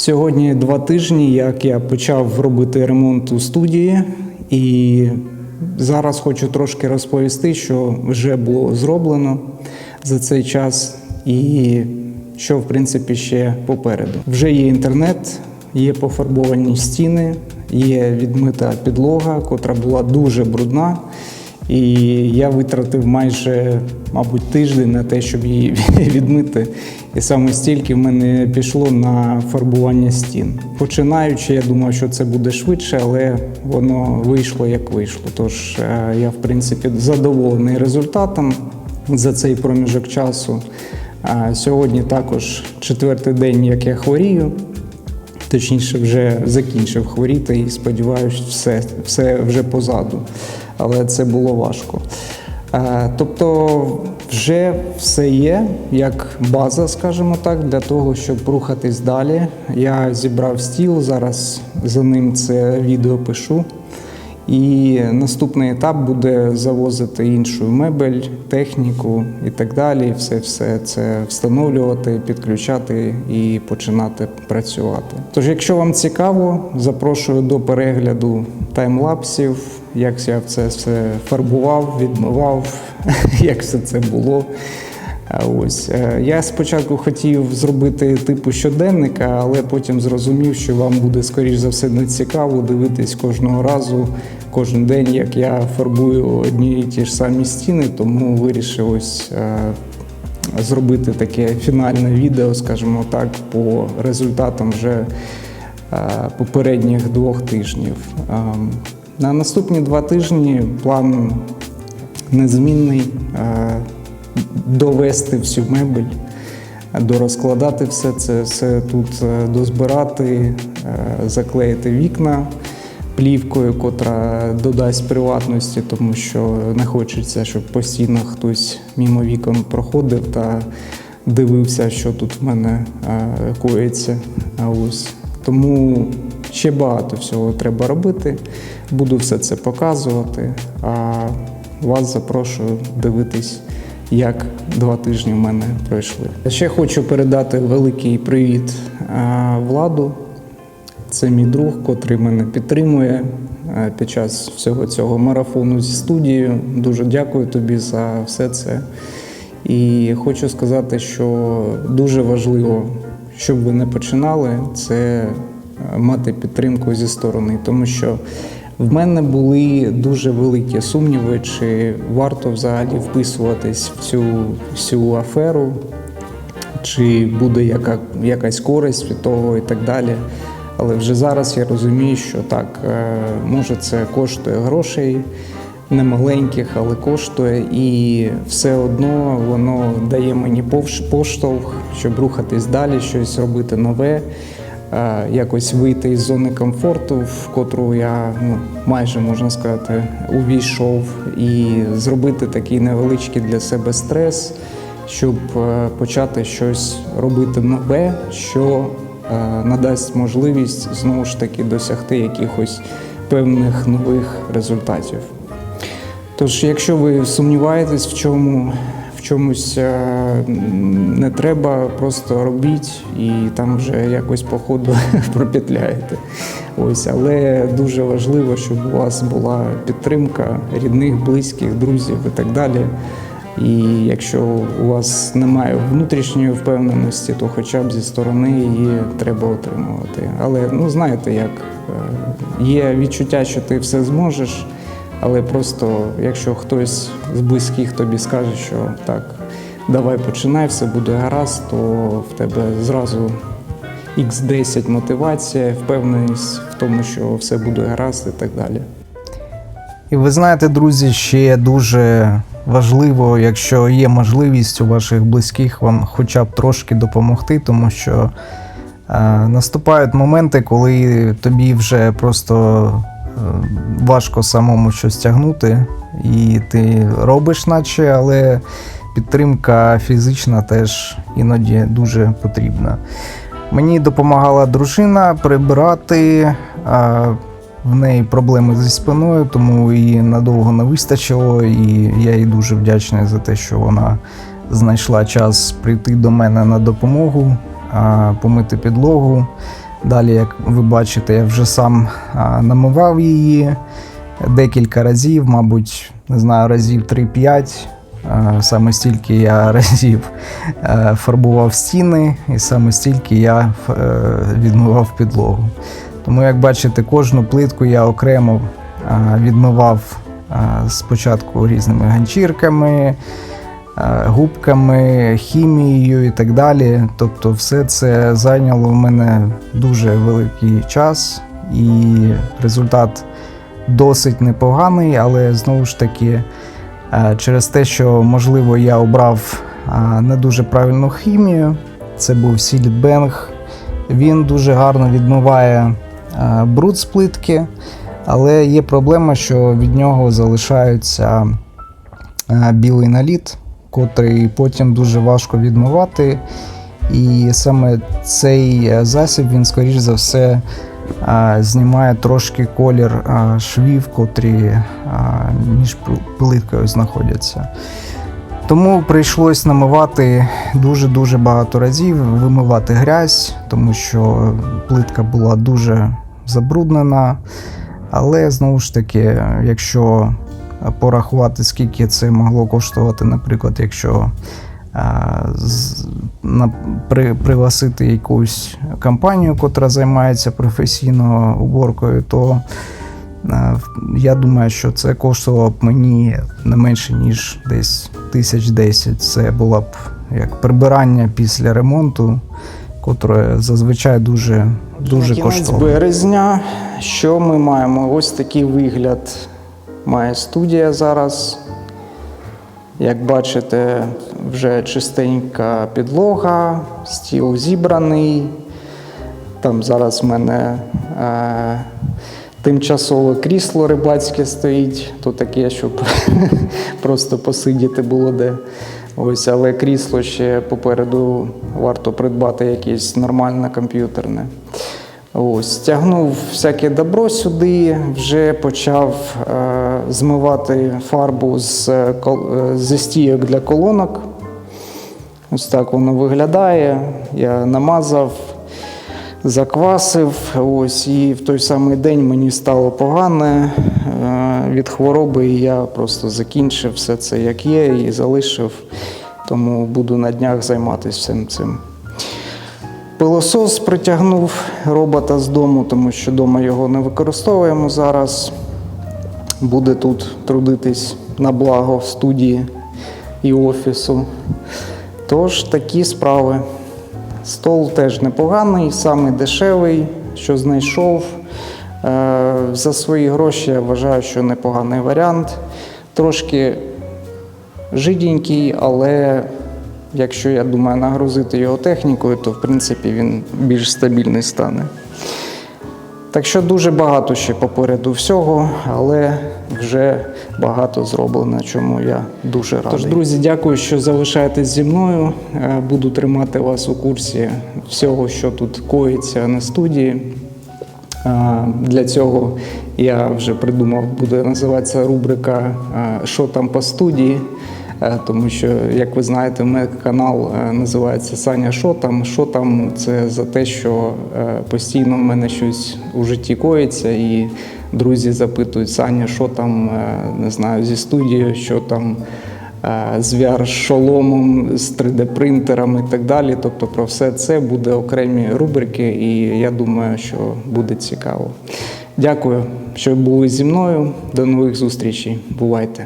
Сьогодні два тижні, як я почав робити ремонт у студії, і зараз хочу трошки розповісти, що вже було зроблено за цей час, і що в принципі ще попереду. Вже є інтернет, є пофарбовані стіни, є відмита підлога, котра була дуже брудна. І я витратив майже, мабуть, тиждень на те, щоб її відмити. І саме стільки в мене пішло на фарбування стін. Починаючи, я думав, що це буде швидше, але воно вийшло як вийшло. Тож е, я, в принципі, задоволений результатом за цей проміжок часу. Сьогодні також четвертий день, як я хворію. Точніше, вже закінчив хворіти і сподіваюся, все, все вже позаду. Але це було важко. Е, Тобто, вже все є як база, скажімо так, для того, щоб рухатись далі. Я зібрав стіл, зараз за ним це відео пишу. І наступний етап буде завозити іншу мебель, техніку і так далі. Все, все це встановлювати, підключати і починати працювати. Тож, якщо вам цікаво, запрошую до перегляду таймлапсів, як я це все фарбував, відмивав, як все це було. Ось е, я спочатку хотів зробити типу щоденника, але потім зрозумів, що вам буде скоріш за все не цікаво дивитись кожного разу, кожен день, як я фарбую одні і ті ж самі стіни, тому вирішив ось е, зробити таке фінальне відео, скажімо так, по результатам вже е, попередніх двох тижнів. На наступні два тижні план незмінний. е, довести всю мебель, дорозкладати все це, все тут е, дозбирати, е, заклеїти вікна плівкою, котра додасть приватності, тому що не хочеться, щоб постійно хтось мімо вікон проходив та дивився, що тут в мене коїться. Ось тому ще багато всього треба робити. Буду все це показувати. А вас запрошую дивитись, як два тижні в мене пройшли. Ще хочу передати великий привіт владу. Це мій друг, котрий мене підтримує під час всього цього марафону зі студією. Дуже дякую тобі за все це. І хочу сказати, що дуже важливо, щоб ви не починали, це мати підтримку зі сторони, тому що в мене були дуже великі сумніви, чи варто взагалі вписуватись в цю всю аферу, чи буде яка, якась користь від того і так далі. Але вже зараз я розумію, що так, е, може це коштує грошей немаленьких, але коштує, і все одно воно дає мені поштовх, щоб рухатись далі, щось робити нове, якось вийти із зони комфорту, в котру я ну, майже можна сказати увійшов, і зробити такий невеличкий для себе стрес, щоб е, почати щось робити нове, що е, надасть можливість знову ж таки досягти якихось певних нових результатів. Тож, якщо ви сумніваєтесь в чому, чомусь е, не треба, просто робіть і там вже якось по ходу пропетляєте. Ось, але дуже важливо, щоб у вас була підтримка рідних, близьких, друзів і так далі. І якщо у вас немає внутрішньої впевненості, то хоча б зі сторони її треба отримувати. Але ну знаєте, як е, є відчуття, що ти все зможеш. Але просто якщо хтось з близьких тобі скаже, що так, давай починай, все буде гаразд, то в тебе зразу x10 мотивація, впевненість в тому, що все буде гаразд і так далі. І ви знаєте, друзі, ще дуже важливо, якщо є можливість у ваших близьких вам хоча б трошки допомогти, тому що е, наступають моменти, коли тобі вже просто важко самому щось тягнути, і ти робиш, наче, але підтримка фізична теж іноді дуже потрібна. Мені допомагала дружина прибирати. В неї проблеми зі спиною, тому її надовго не вистачило, і я їй дуже вдячний за те, що вона знайшла час прийти до мене на допомогу, помити підлогу. Далі, як ви бачите, я вже сам намивав її декілька разів, мабуть, не знаю, разів 3-5. А, Саме стільки я разів фарбував стіни, і саме стільки я е, відмивав підлогу. Тому, як бачите, кожну плитку я окремо відмивав спочатку різними ганчірками, губками, хімією і так далі. Тобто, все це зайняло в мене дуже великий час, і результат досить непоганий, але знову ж таки, е, через те, що можливо я обрав е, не дуже правильну хімію, це був Сілітбенг. Він дуже гарно відмиває е, бруд з плитки, але є проблема, що від нього залишається е, білий наліт, котрий потім дуже важко відмивати. І саме цей е, засіб він, скоріш за все, е, знімає трошки колір е, швів, котрі між плиткою знаходяться. Тому прийшлось намивати дуже-дуже багато разів, вимивати грязь, тому що плитка була дуже забруднена. Але знову ж таки, якщо порахувати, скільки це могло коштувати, наприклад, якщо з- на, при, пригласити якусь компанію, котра займається професійно уборкою, то е, я думаю, що це коштувало б мені не менше, ніж десь тисяч десять. Це було б як прибирання після ремонту, котре зазвичай дуже, дуже коштовно. березня. Що ми маємо? Ось такий вигляд має студія зараз. Як бачите, вже чистенька підлога, стіл зібраний. Там зараз в мене е, тимчасове крісло рибацьке стоїть. То таке, щоб просто посидіти було де. Ось, але крісло ще попереду варто придбати якесь нормальне комп'ютерне. Ось, стягнув всяке добро сюди, вже почав е, змивати фарбу з, е, е, зі стійок для колонок. Ось так воно виглядає. Я намазав, заквасив. Ось, і в той самий день мені стало погане е, від хвороби, і я просто закінчив все це як є і залишив. Тому буду на днях займатися всім цим. Пилосос притягнув робота з дому, тому що вдома його не використовуємо зараз. Буде тут трудитись на благо студії і офісу. Тож такі справи. Стол теж непоганий, самий дешевий, що знайшов. Е, За свої гроші я вважаю, що непоганий варіант. Трошки жиденький, але якщо я думаю нагрузити його технікою, то в принципі він більш стабільний стане. Так що дуже багато ще попереду всього, але вже багато зроблено, чому я дуже радий. Тож, друзі, дякую, що залишаєтесь зі мною. Е, Буду тримати вас у курсі всього, що тут коїться на студії. Е, Для цього я вже придумав, буде називатися рубрика е, Що там по студії. Е, Тому що, як ви знаєте, мій канал е, називається Саня Що там. Що там це за те, що е, постійно в мене щось у житті коїться, і друзі запитують Саня, що там не знаю, зі студією, що там з VR-шоломом, з 3D-принтером і так далі. Тобто про все це буде окремі рубрики, і я думаю, що буде цікаво. Дякую, що були зі мною. До нових зустрічей. Бувайте!